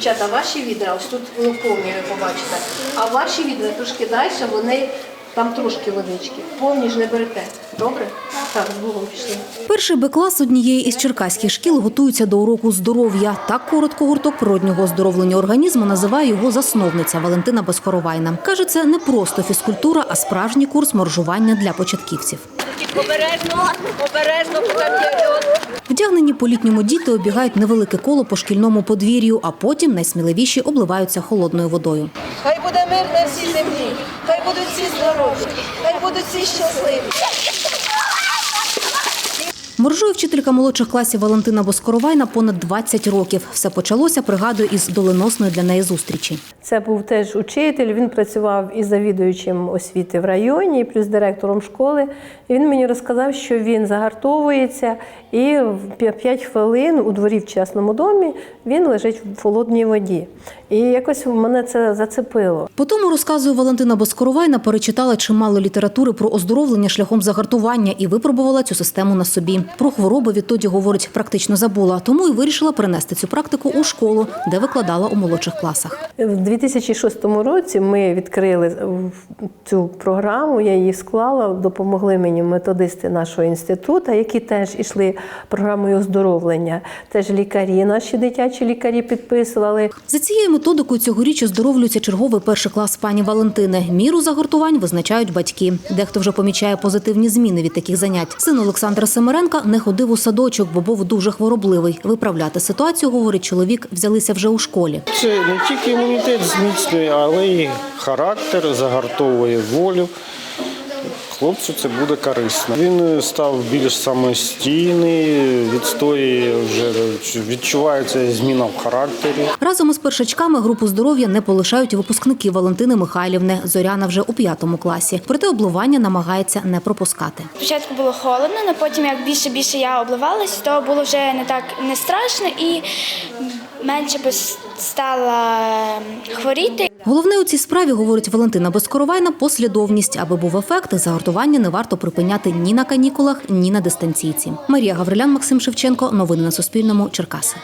Дівчата, ваші відра, ось тут ну, повні побачите. А ваші відра трошки далі, вони там трошки водички. Повні ж не берете. Добре? Так, з Богом пішли. Перший Б-клас однієї із черкаських шкіл готується до уроку здоров'я. Так коротко гурток природнього оздоровлення організму називає його засновниця Валентина Безкоровайна. Каже, це не просто фізкультура, а справжній курс моржування для початківців. Обережно, обережно, бо там є льод. Вдягнені по літньому діти обігають невелике коло по шкільному подвір'ю, а потім найсміливіші обливаються холодною водою. Хай буде мир на всій землі, хай будуть всі здорові, хай будуть всі щасливі. Моржує вчителька молодших класів Валентина Боскоровайна понад 20 років. Все почалося, пригадує, із доленосної для неї зустрічі. Це був теж учитель. Він працював із завідуючим освіти в районі, плюс директором школи. І він мені розказав, що він загартовується, і в 5 хвилин у дворі в частному домі він лежить в холодній воді. І якось мене це зацепило. По тому, розказує Валентина Боскоровайна, перечитала чимало літератури про оздоровлення шляхом загартування і випробувала цю систему на собі. Про хвороби відтоді, говорить, практично забула, тому і вирішила перенести цю практику у школу, де викладала у молодших класах. В 2006 році ми відкрили цю програму, я її склала, допомогли мені методисти нашого інституту, які теж йшли програмою оздоровлення. Теж лікарі, наші дитячі лікарі підписували. За цією методикою цьогоріч оздоровлюється черговий перший клас пані Валентини. Міру загартувань визначають батьки. Дехто вже помічає позитивні зміни від таких занять. Син Олександра Семеренка не ходив у садочок, бо був дуже хворобливий. Виправляти ситуацію, говорить чоловік, взялися вже у школі. Це не тільки імунітет зміцнює, але й характер, загартовує волю. Хлопцю це буде корисно. Він став більш самостійний, відстоює вже відчувається зміна в характері. Разом із першачками групу здоров'я не полишають випускники Валентини Михайлівни. Зоряна вже у п'ятому класі. Проте обливання намагається не пропускати. Спочатку було холодно, але потім, як більше більше я обливалась, то було вже не так не страшно і менше би стала хворіти. Головне у цій справі, говорить Валентина Безкоровайна, послідовність. Аби був ефект, загортування не варто припиняти ні на канікулах, ні на дистанційці. Марія Гаврилян, Максим Шевченко. Новини на Суспільному. Черкаси.